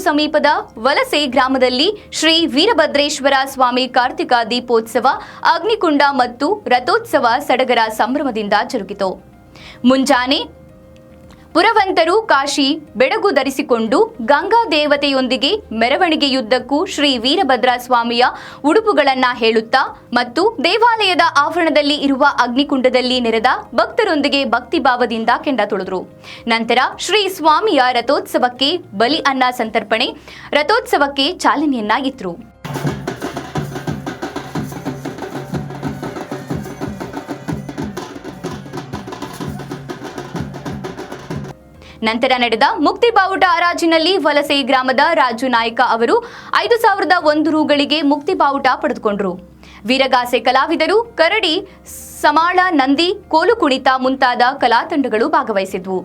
ಸಮೀಪದ ವಲಸೆ ಗ್ರಾಮದಲ್ಲಿ ಶ್ರೀ ವೀರಭದ್ರೇಶ್ವರ ಸ್ವಾಮಿ ಕಾರ್ತಿಕ ದೀಪೋತ್ಸವ, ಅಗ್ನಿಕುಂಡ ಮತ್ತು ರಥೋತ್ಸವ ಸಡಗರ ಸಂಭ್ರಮದಿಂದ ಜರುಗಿತು. ಮುಂಜಾನೆ ಪುರವಂತರು ಕಾಶಿ ಬೆಡಗು ಧರಿಸಿಕೊಂಡು ಗಂಗಾ ದೇವತೆಯೊಂದಿಗೆ ಮೆರವಣಿಗೆಯುದ್ದಕ್ಕೂ ಶ್ರೀ ವೀರಭದ್ರ ಸ್ವಾಮಿಯ ಉಡುಪುಗಳನ್ನ ಹೇಳುತ್ತಾ ಮತ್ತು ದೇವಾಲಯದ ಆವರಣದಲ್ಲಿ ಇರುವ ಅಗ್ನಿಕುಂಡದಲ್ಲಿ ನೆರೆದ ಭಕ್ತರೊಂದಿಗೆ ಭಕ್ತಿಭಾವದಿಂದ ಕೆಂಡ ತೊಳೆದರು. ನಂತರ ಶ್ರೀ ಸ್ವಾಮಿಯ ರಥೋತ್ಸವಕ್ಕೆ ಬಲಿ ಅನ್ನ ಸಂತರ್ಪಣೆ, ರಥೋತ್ಸವಕ್ಕೆ ಚಾಲನೆಯನ್ನ ಇದ್ರು ನಂತರ ನಡೆದ ಮುಕ್ತಿ ಬಾವುಟ ಹರಾಜಿನಲ್ಲಿ ವಲಸೆ ಗ್ರಾಮದ ರಾಜು ನಾಯ್ಕ ಅವರು ಐದು ಸಾವಿರದ ಒಂದು ರೂಗಳಿಗೆ ಮುಕ್ತಿ ಬಾವುಟ ಪಡೆದುಕೊಂಡರು. ವೀರಗಾಸೆ ಕಲಾವಿದರು ಕರಡಿ, ಸಮಾಳ, ನಂದಿ, ಕೋಲು ಕುಣಿತ ಮುಂತಾದ ಕಲಾತಂಡಗಳು ಭಾಗವಹಿಸಿದ್ವು.